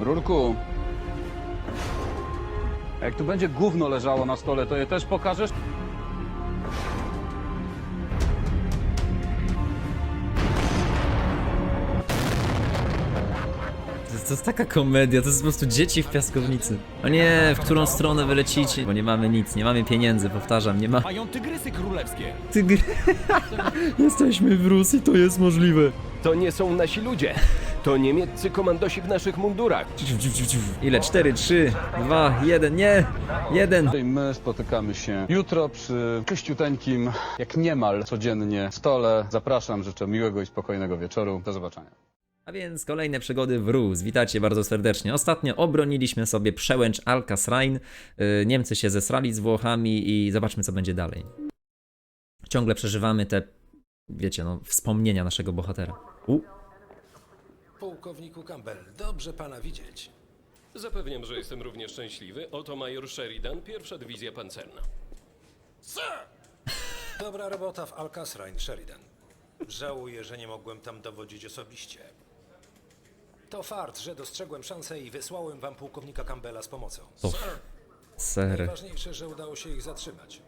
Rurku. a Jak tu będzie gówno leżało na stole, to je też pokażesz? To jest, to jest taka komedia, to jest po prostu dzieci w piaskownicy. O nie, w którą stronę wylecicie? Bo nie mamy nic, nie mamy pieniędzy, powtarzam, nie ma... Mają tygrysy królewskie. Tygry... Jesteśmy w Rosji, to jest możliwe. To nie są nasi ludzie. To niemieccy komandosi w naszych mundurach. Ile? 4, 3, 2, 1, nie! 1! I my spotykamy się jutro przy czyściuteńkim, jak niemal codziennie stole. Zapraszam, życzę miłego i spokojnego wieczoru. Do zobaczenia. A więc kolejne przygody w Rus. Witajcie bardzo serdecznie. Ostatnio obroniliśmy sobie przełęcz Alcasrain. Yy, Niemcy się zesrali z Włochami i zobaczmy co będzie dalej. Ciągle przeżywamy te, wiecie, no, wspomnienia naszego bohatera. U, Pułkowniku Campbell, dobrze pana widzieć. Zapewniam, że jestem również szczęśliwy. Oto major Sheridan, pierwsza dywizja pancerna. Dobra robota w Alcasrain, Sheridan. Żałuję, że nie mogłem tam dowodzić osobiście. To fart, że dostrzegłem szansę i wysłałem wam pułkownika Campbella z pomocą. to ser. Najważniejsze, że udało się ich zatrzymać.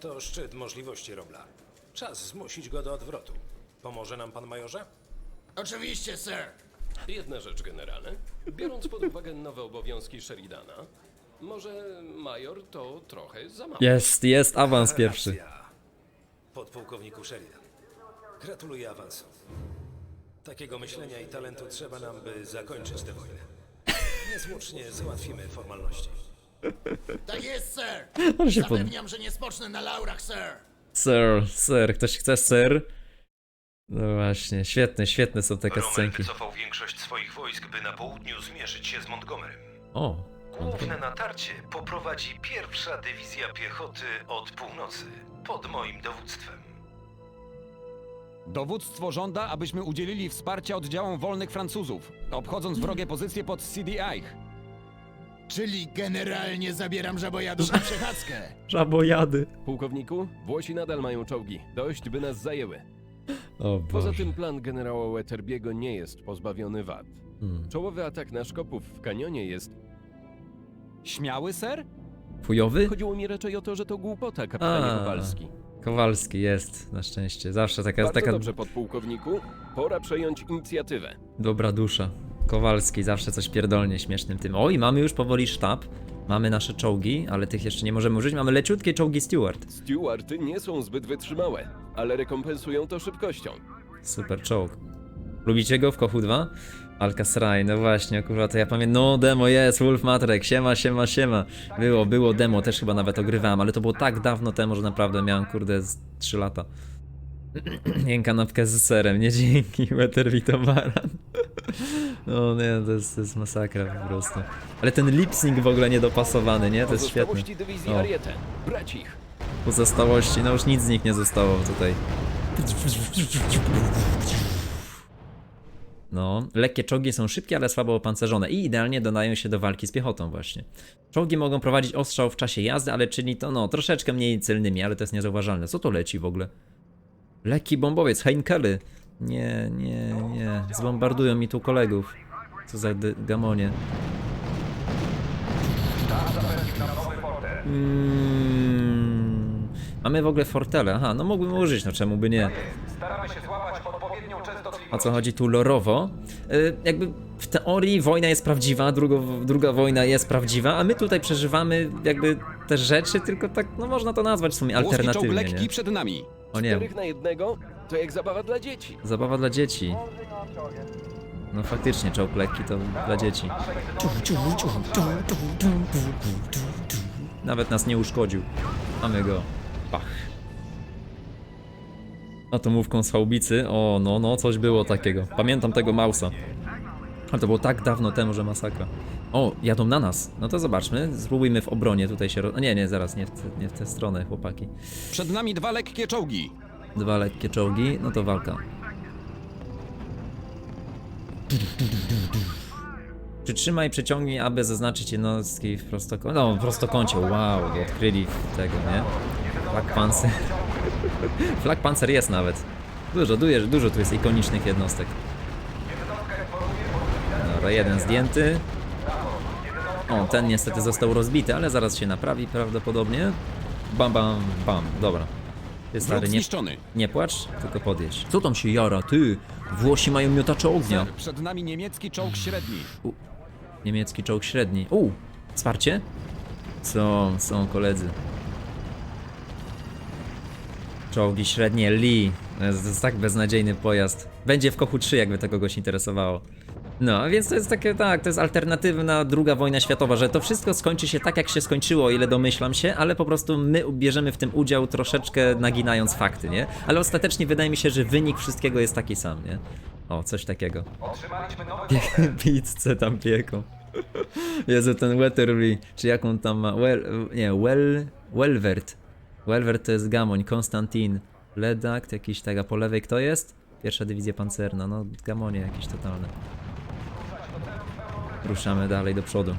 To szczyt możliwości Robla. Czas zmusić go do odwrotu. Pomoże nam pan majorze? Oczywiście, sir. Jedna rzecz, generale. Biorąc pod uwagę nowe obowiązki Sheridana, może major to trochę za mało. Jest, jest awans pierwszy. Racja. Podpułkowniku Sheridan. Gratuluję awansu. Takiego myślenia i talentu trzeba nam, by zakończyć tę wojnę. Niezwłocznie załatwimy formalności. Tak jest, sir. On się pod... Zapewniam, że nie spocznę na laurach, sir. Sir, sir, ktoś chce sir? No właśnie, świetne, świetne są te Rommel kascenki. wycofał większość swoich wojsk, by na południu zmierzyć się z Montgomerym. O, Główne natarcie poprowadzi pierwsza dywizja piechoty od północy, pod moim dowództwem. Dowództwo żąda, abyśmy udzielili wsparcia oddziałom wolnych Francuzów, obchodząc wrogie pozycje pod CDI. Czyli generalnie zabieram żabojadów na przechadzkę. żabojady. Pułkowniku, Włosi nadal mają czołgi. Dość, by nas zajęły. O Poza Boże. tym plan generała Wetterbiego nie jest pozbawiony wad. Hmm. Czołowy atak na Szkopów w kanionie jest... Śmiały, sir? Fujowy? Chodziło mi raczej o to, że to głupota, kapitanie A. Kowalski. Kowalski jest, na szczęście. Zawsze taka, Bardzo taka dobrze, podpułkowniku. Pora przejąć inicjatywę. dobra dusza. Kowalski zawsze coś pierdolnie śmiesznym tym. Oj, mamy już powoli sztab. Mamy nasze czołgi, ale tych jeszcze nie możemy użyć. Mamy leciutkie czołgi Stewart. Stewarty nie są zbyt wytrzymałe, ale rekompensują to szybkością. Super czołg. Lubicie go w Kochu 2? Alcasraj, no właśnie, kurwa, to ja pamiętam, no demo jest, Wolf Matrek, siema, siema, siema. Było, było demo, też chyba nawet ogrywałem, ale to było tak dawno temu, że naprawdę miałem, kurde, z 3 lata. Nie kanapkę z serem, nie dzięki, Weterwito Baran. No nie, to jest, to jest masakra po prostu. Ale ten lipsync w ogóle niedopasowany, nie? To jest świetne. Pozostałości dywizji O. Ariete. Brać ich. Pozostałości, no już nic z nich nie zostało tutaj. No, lekkie czołgi są szybkie, ale słabo opancerzone i idealnie dodają się do walki z piechotą właśnie. Czołgi mogą prowadzić ostrzał w czasie jazdy, ale czyni to no troszeczkę mniej celnymi, ale to jest niezauważalne. Co to leci w ogóle? Lekki bombowiec, Heinkely. Nie, nie, nie. Zbombardują mi tu kolegów. Co za gamonie. Mm. Mamy w ogóle fortele. Aha, no mógłbym użyć, no czemu by nie? O co chodzi tu lorowo? Y, jakby w teorii wojna jest prawdziwa, drugo, druga wojna jest prawdziwa, a my tutaj przeżywamy jakby te rzeczy, tylko tak, no można to nazwać w sumie Włoski czołg alternatywnie, lekki nie? przed nami. O nie, Czterech na jednego to jak zabawa dla dzieci. zabawa dla dzieci. No faktycznie, czołg lekki to dla dzieci. Nawet nas nie uszkodził. Mamy go. Pach. Atomówką z haubicy. O, no, no, coś było takiego. Pamiętam tego Mausa. Ale to było tak dawno temu, że masakra. O, jadą na nas. No to zobaczmy. Spróbujmy w obronie tutaj się... Ro... Nie, nie, zaraz, nie w, te, nie w tę stronę, chłopaki. Przed nami dwa lekkie czołgi. Dwa lekkie czołgi, no to walka. Przytrzymaj, przyciągnij, aby zaznaczyć jednostki w prostokącie. No, w prostokącie, wow, odkryli tego, nie? Flag Panzer. Flag Panzer jest nawet. Dużo, dużo, dużo tu jest ikonicznych jednostek. Dobra, jeden zdjęty. O, ten niestety został rozbity, ale zaraz się naprawi prawdopodobnie. Bam, bam, bam. Dobra. Ty Wróg stary, nie, nie płacz, tylko podjedź. Co tam się jara, ty? Włosi mają miotacze ognia. Przed nami niemiecki czołg średni. Niemiecki czołg średni. U, wsparcie? Są, są koledzy. Czołgi średnie Lee. To jest, tak beznadziejny pojazd. Będzie w Kochu 3, jakby to kogoś interesowało. No, a więc to jest takie, tak, to jest alternatywna druga wojna światowa, że to wszystko skończy się tak, jak się skończyło, o ile domyślam się, ale po prostu my bierzemy w tym udział troszeczkę naginając fakty, nie? Ale ostatecznie wydaje mi się, że wynik wszystkiego jest taki sam, nie? O, coś takiego. Pizzę tam pieką. Jezu, ten Wetterly, czy jak on tam ma, well, nie, well, Welwert. Welwert to jest Gamoń, Konstantin, Ledakt, jakiś taka, po lewej kto jest? Pierwsza dywizja pancerna, no Gamonie jakieś totalne. Ruszamy dalej do przodu.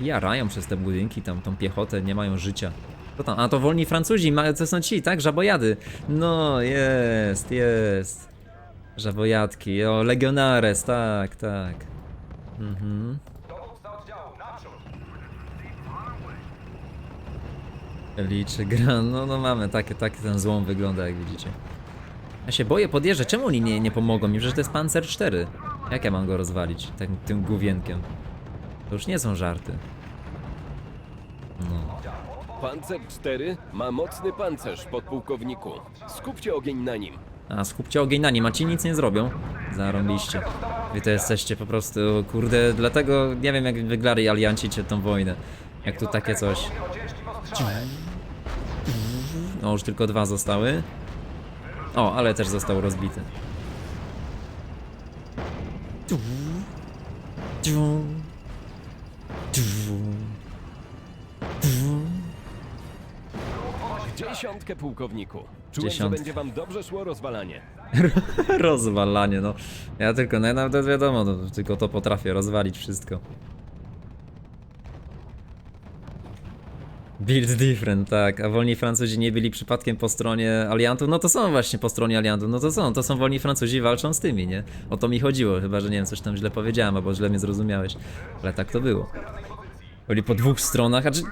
Jarają przez te budynki, tam tą piechotę, nie mają życia. Co tam? A to wolni Francuzi, ma- to są ci, tak? Żabojady. No, jest, jest. Żabojadki, o, Legionares, tak, tak. Mhm. Liczy gra, no, no mamy, takie, takie ten złom wygląda, jak widzicie. Ja się boję podjeżdżać, czemu oni nie, nie pomogą mi? Przecież to jest Panzer 4. Jak ja mam go rozwalić, tym, tym główienkiem? To już nie są żarty. No. Pancer 4 ma mocny pancerz, podpułkowniku. Skupcie ogień na nim. A, skupcie ogień na nim, a ci nic nie zrobią. Zarąbiście. Wy to jesteście po prostu, kurde, dlatego nie wiem jak wygrali alianci cię tą wojnę. Jak tu takie coś. No już tylko dwa zostały. O, ale też został rozbity. Dziesiątkę pułkowniku. Czułem, Dziesiątkę. że będzie wam dobrze szło rozwalanie. Rozwalanie, no. Ja tylko, no nawet wiadomo, no, tylko to potrafię rozwalić wszystko. Build different, tak. A wolni Francuzi nie byli przypadkiem po stronie aliantów? No to są właśnie po stronie aliantów, no to są, to są wolni Francuzi walczą z tymi, nie? O to mi chodziło, chyba że nie wiem, coś tam źle powiedziałem, albo źle mnie zrozumiałeś. Ale tak to było. Byli po dwóch stronach, a czy...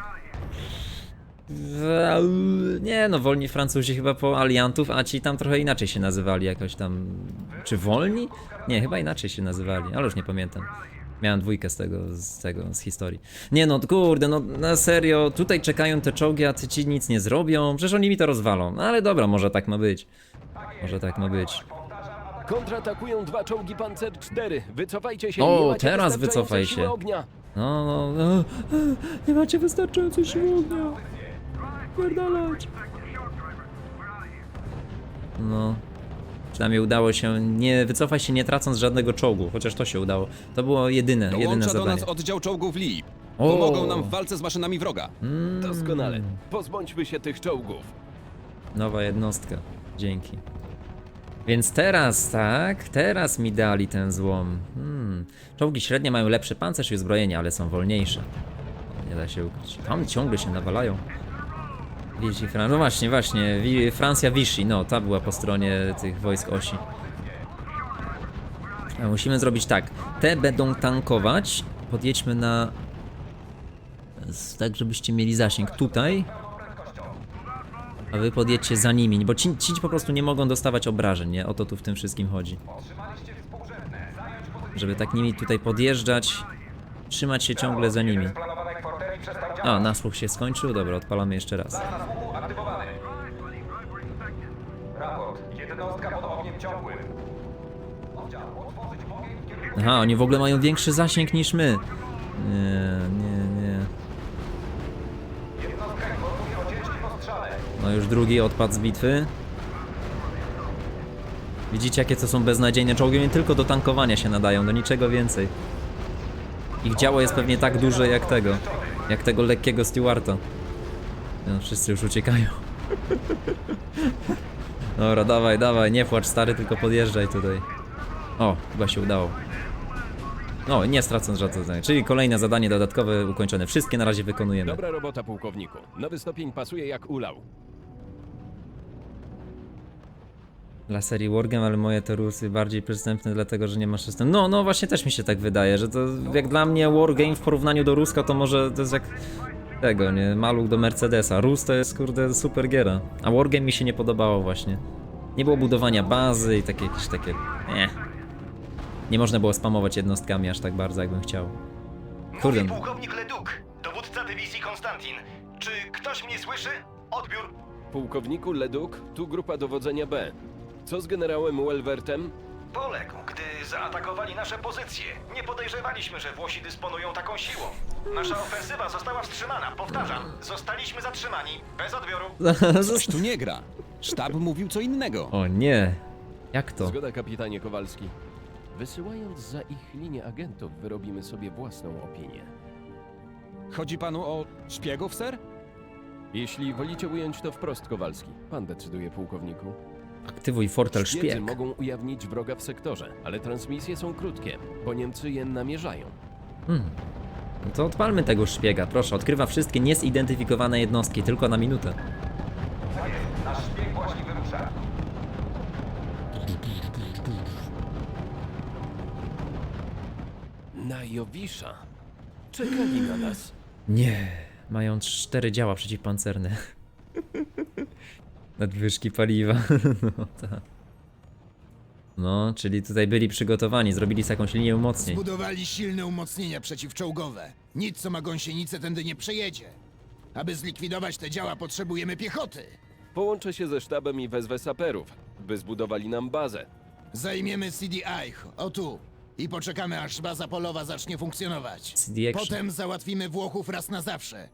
Nie no, wolni Francuzi chyba po aliantów, a ci tam trochę inaczej się nazywali jakoś tam. Czy wolni? Nie, chyba inaczej się nazywali, ale już nie pamiętam. Miałem dwójkę z tego, z tego, z historii. Nie no, kurde, no na serio, tutaj czekają te czołgi, a ty ci nic nie zrobią, przecież oni mi to rozwalą. No ale dobra, może tak ma być. Może tak ma być. Kontratakują dwa czołgi Pancer 4. Wycofajcie się. O, nie macie teraz wystarczającej wycofaj siły się. Ognia. No, no, no. Nie macie wystarczającej siły ognia. Pierdalać. No. Przynajmniej udało się, nie wycofać się nie tracąc żadnego czołgu, chociaż to się udało. To było jedyne, jedyne Dołącza do zadanie. nas oddział czołgów Lee. O! Pomogą nam w walce z maszynami wroga. Doskonale. Pozbądźmy się tych czołgów. Nowa jednostka. Dzięki. Więc teraz, tak, teraz mi dali ten złom. Hmm. Czołgi średnie mają lepszy pancerz i uzbrojenie, ale są wolniejsze. Nie da się ukryć. Tam ciągle się nawalają. Vichy, Fran... No właśnie, właśnie. Wi- Francja Vichy, no, ta była po stronie tych wojsk osi. A musimy zrobić tak. Te będą tankować. Podjedźmy na... Tak, żebyście mieli zasięg tutaj. A wy podjedźcie za nimi, bo ci, ci po prostu nie mogą dostawać obrażeń, nie? O to tu w tym wszystkim chodzi. Żeby tak nimi tutaj podjeżdżać, trzymać się ciągle za nimi. A, nasłuch się skończył, dobra, odpalamy jeszcze raz. Aha, oni w ogóle mają większy zasięg niż my. Nie, nie, nie. No już drugi odpad z bitwy. Widzicie jakie to są beznadziejne czołgi, nie tylko do tankowania się nadają, do niczego więcej. Ich działo jest pewnie tak duże jak tego, jak tego lekkiego Stewarta. No, wszyscy już uciekają. Dobra, dawaj, dawaj, nie płacz stary, tylko podjeżdżaj tutaj. O, chyba się udało. No, nie stracąc żadnego zadania. Czyli kolejne zadanie dodatkowe ukończone. Wszystkie na razie wykonujemy. Dobra robota, pułkowniku. Nowy stopień pasuje jak ulał. Dla serii Wargame, ale moje te rusy bardziej przystępne dlatego, że nie ma systemu. No, no właśnie też mi się tak wydaje, że to jak dla mnie Wargame w porównaniu do Ruska to może to jest jak tego, nie? Maluch do Mercedesa. Rus to jest kurde super giera. A Wargame mi się nie podobało właśnie. Nie było budowania bazy i takie jakieś takie... Nie. Nie można było spamować jednostkami aż tak bardzo, jakbym chciał. Kurde. Mówi pułkownik Leduc, dowódca dywizji Konstantin. Czy ktoś mnie słyszy? Odbiór. Pułkowniku Leduc, tu grupa dowodzenia B. Co z generałem Welwertem? Poległ, gdy zaatakowali nasze pozycje. Nie podejrzewaliśmy, że Włosi dysponują taką siłą. Nasza ofensywa została wstrzymana. Powtarzam, zostaliśmy zatrzymani. Bez odbioru. Coś tu nie gra. Sztab mówił co innego. O nie. Jak to? Zgoda, kapitanie Kowalski. Wysyłając za ich linię agentów, wyrobimy sobie własną opinię. Chodzi panu o szpiegów, ser? Jeśli wolicie ująć to wprost, Kowalski, pan decyduje, pułkowniku. Aktywuj fortel Szpiedzy szpieg. mogą ujawnić wroga w sektorze, ale transmisje są krótkie, bo Niemcy je namierzają. No to odpalmy tego szpiega, proszę. Odkrywa wszystkie niezidentyfikowane jednostki, tylko na minutę. Na Jowisza. Czekali na nas. Nie, mają cztery działa przeciwpancerne. Nadwyżki paliwa. No, tak. no, czyli tutaj byli przygotowani, zrobili sobie jakąś linię umocnień. Zbudowali silne umocnienia przeciwczołgowe. Nic, co ma gąsienicę, tędy nie przejedzie. Aby zlikwidować te działa, potrzebujemy piechoty. Połączę się ze sztabem i wezwę saperów, by zbudowali nam bazę. Zajmiemy CD Eich, o tu. I poczekamy, aż baza polowa zacznie funkcjonować. CD Action. Potem załatwimy Włochów raz na zawsze.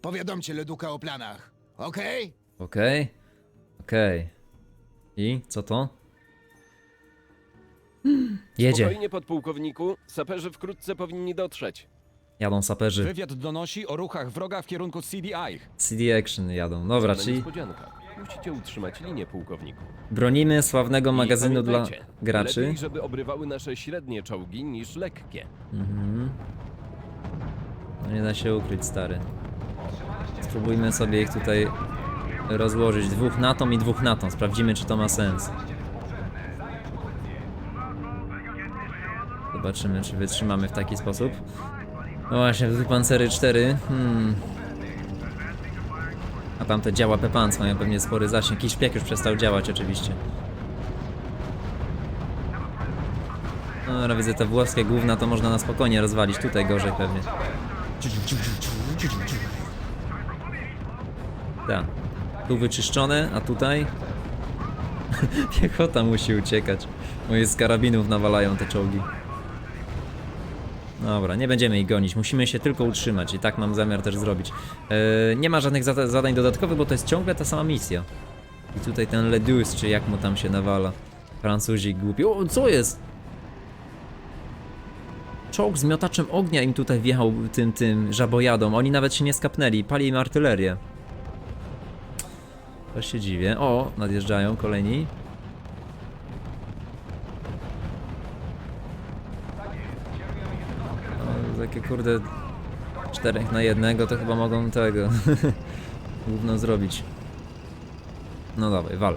Powiadomcie Leduka o planach. Okej? Okej, okej. I co to? Hmm, Jedzie, Spokojnie, podpułkowniku. Saperzy wkrótce powinni dotrzeć. jadą saperzy. Wywiad donosi o ruchach wroga w kierunku CDI. CD Action jadą. Dobra, Żadna czyli niespodzianka. Musicie utrzymać linię, pułkowniku. bronimy sławnego I magazynu dla pamiętajcie, graczy. Lepiej, żeby obrywały nasze średnie czołgi niż lekkie. No nie da się ukryć, stary. Spróbujmy sobie ich tutaj rozłożyć. Dwóch na tą i dwóch na tą. Sprawdzimy, czy to ma sens. Zobaczymy, czy wytrzymamy w taki sposób. No właśnie, tu pancery 4. Hmm. A tamte działa Pepans mają pewnie spory zasięg. I szpieg już przestał działać oczywiście. No, widzę te włoskie główna to można na spokojnie rozwalić. Tutaj gorzej pewnie. Tak. Tu wyczyszczone, a tutaj... Piechota musi uciekać. Moje z karabinów nawalają te czołgi. Dobra, nie będziemy ich gonić, musimy się tylko utrzymać i tak mam zamiar też zrobić. Eee, nie ma żadnych zada zadań dodatkowych, bo to jest ciągle ta sama misja. I tutaj ten Ledus, czy jak mu tam się nawala. Francuzik głupi. O, co jest? Czołg z miotaczem ognia im tutaj wjechał tym, tym żabojadą. Oni nawet się nie skapnęli, pali im artylerię. To się dziwię. O, nadjeżdżają kolejni. No, takie kurde... Czterech na jednego to chyba mogą tego... Główno zrobić. No dawaj, wal.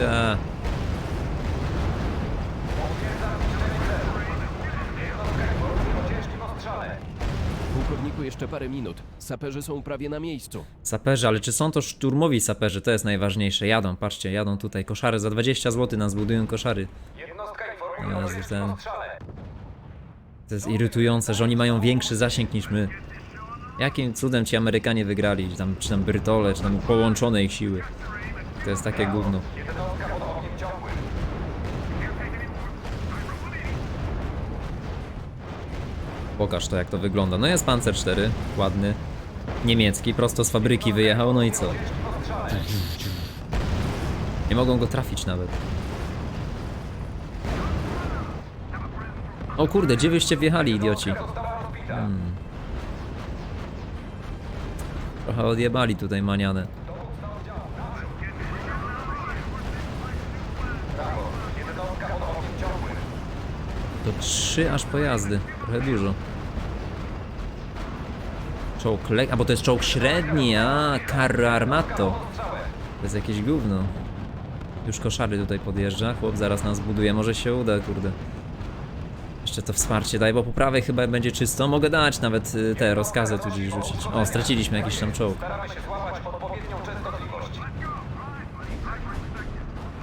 Ja. Pułkowniku, jeszcze parę minut. Saperzy są prawie na miejscu. Saperzy, ale czy są to szturmowi saperzy? To jest najważniejsze. Jadą, patrzcie, jadą tutaj. Koszary za 20 zł nas budują koszary. Jezu, ten... To jest irytujące, że oni mają większy zasięg niż my. Jakim cudem ci Amerykanie wygrali? Czy tam, czy tam Brytole, czy tam połączone ich siły. To jest takie gówno. Pokaż to jak to wygląda. No jest Panzer 4, ładny. Niemiecki, prosto z fabryki wyjechał, no i co? Nie mogą go trafić nawet. O kurde, gdzie wyście wjechali, idioci? Hmm. Trochę odjebali tutaj manianę. To trzy aż pojazdy. Trochę dużo. Czołg lek... A, bo to jest czołg średni, a, Carro Armato. To jest jakieś gówno. Już koszary tutaj podjeżdża, chłop zaraz nas buduje, może się uda, kurde. Jeszcze to wsparcie daj, bo po prawej chyba będzie czysto. Mogę dać nawet y, te rozkazy tu gdzieś rzucić. O, straciliśmy jakiś tam czołg.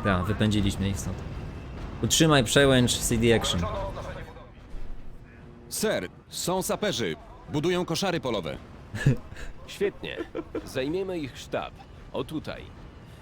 Tak, wypędziliśmy ich stąd. Utrzymaj przełęcz CD Action. Ser, są saperzy. Budują koszary polowe. Świetnie. Zajmiemy ich sztab. O tutaj.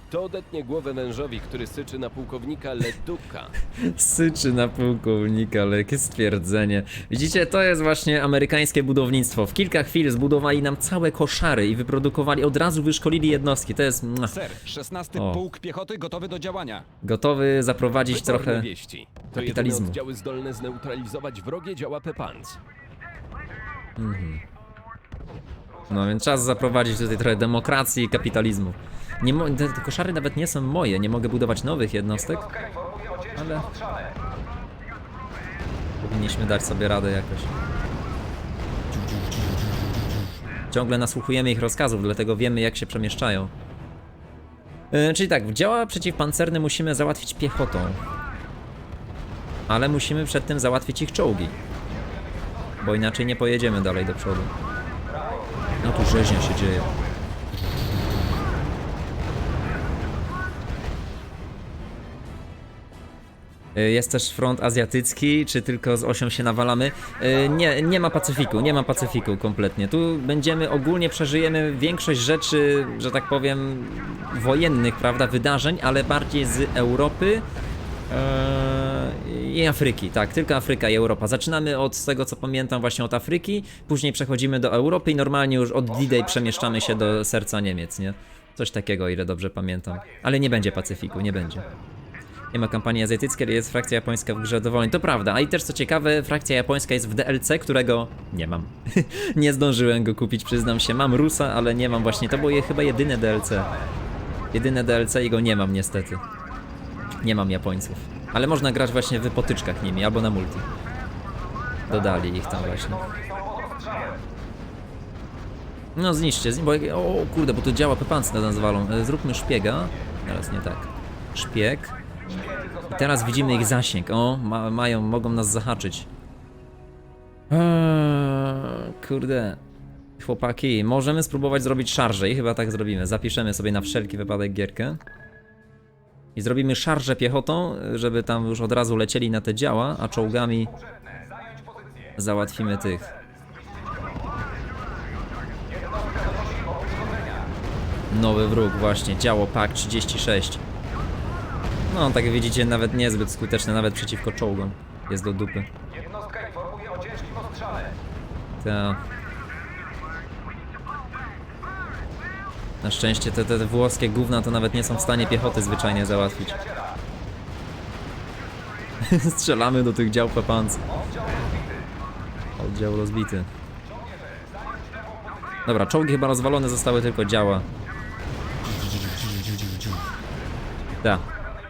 To odetnie głowę mężowi, który syczy na pułkownika Leduka. Syczy na pułkownika, ale jakie stwierdzenie. Widzicie, to jest właśnie amerykańskie budownictwo. W kilka chwil zbudowali nam całe koszary i wyprodukowali, od razu wyszkolili jednostki. To jest Ser, 16 O. pułk piechoty gotowy do działania. gotowy zaprowadzić Wyborne trochę... wieści. To jedyne kapitalizmu. oddziały zdolne zneutralizować wrogie działa Pepans. No więc czas zaprowadzić tutaj trochę demokracji i kapitalizmu. Nie te, te koszary nawet nie są moje, nie mogę budować nowych jednostek, ale... Powinniśmy dać sobie radę jakoś. Ciągle nasłuchujemy ich rozkazów, dlatego wiemy jak się przemieszczają. E, czyli tak, działa przeciwpancerne musimy załatwić piechotą. Ale musimy przed tym załatwić ich czołgi. Bo inaczej nie pojedziemy dalej do przodu. No tu rzeźnia się dzieje. Y, Jest też front azjatycki, czy tylko z osią się nawalamy? Y, Nie, nie ma Pacyfiku, nie ma Pacyfiku kompletnie. Tu będziemy, ogólnie przeżyjemy większość rzeczy, że tak powiem, wojennych, prawda, wydarzeń, ale bardziej z Europy Eee, i Afryki, tak, tylko Afryka i Europa. Zaczynamy od tego co pamiętam właśnie od Afryki, później przechodzimy do Europy i normalnie już od D-Day przemieszczamy się do serca Niemiec, nie? Coś takiego, ile dobrze pamiętam. Ale nie będzie Pacyfiku, nie będzie. Nie ma kampanii azjatyckiej, ale jest frakcja japońska w grze dowolnej. To prawda, a i też co ciekawe, frakcja japońska jest w DLC, którego nie mam. nie zdążyłem go kupić, przyznam się. Mam Rusa, ale nie mam właśnie. To było je chyba jedyne DLC. Jedyne DLC i go nie mam niestety. Nie mam Japońców. Ale można grać właśnie w potyczkach nimi, albo na multi. Dodali ich tam właśnie. No zniszczcie, zni- bo o kurde, bo tu działa pepancy na nas walą. E, Zróbmy szpiega. Teraz nie tak. Szpieg. I teraz widzimy ich zasięg. O, ma, mają, mogą nas zahaczyć. Eee, kurde. Chłopaki, możemy spróbować zrobić szarże i chyba tak zrobimy. Zapiszemy sobie na wszelki wypadek gierkę. I zrobimy szarżę piechotą, żeby tam już od razu lecieli na te działa, a czołgami załatwimy tych. Nowy wróg właśnie, działo PAK 36. No, tak jak widzicie, nawet niezbyt skuteczne, nawet przeciwko czołgom. Jest do dupy. Jednostka informuje o ciężkim ostrzale. Ta. Na szczęście te, te, te włoskie gówna to nawet nie są w stanie piechoty zwyczajnie załatwić. Strzelamy do tych dział pepanc. Oddział rozbity. Dobra, czołgi chyba rozwalone zostały tylko działa.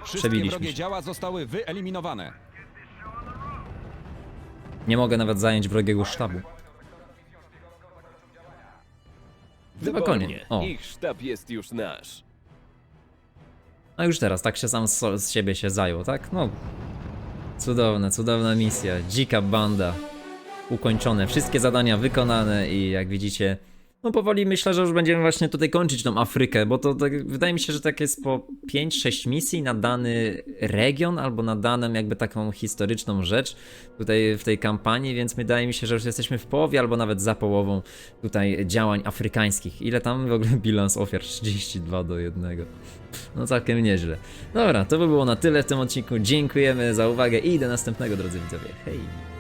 Wszystkie przebiliśmy się. działa zostały wyeliminowane. Nie mogę nawet zająć wrogiego sztabu. Chyba. Wybornie. O. Ich sztab jest już nasz. A już teraz, tak się sam z, z siebie się zajął, tak? No. Cudowne, cudowna misja. Dzika banda. Ukończone. Wszystkie zadania wykonane i jak widzicie, no powoli myślę, że już będziemy właśnie tutaj kończyć tą Afrykę, bo to tak, wydaje mi się, że tak jest po 5-6 misji na dany region albo na daną jakby taką historyczną rzecz tutaj w tej kampanii, więc wydaje mi się, że już jesteśmy w połowie albo nawet za połową tutaj działań afrykańskich. Ile tam w ogóle bilans ofiar? 32 do 1. No całkiem nieźle. Dobra, to by było na tyle w tym odcinku. Dziękujemy za uwagę i do następnego, drodzy widzowie. Hej!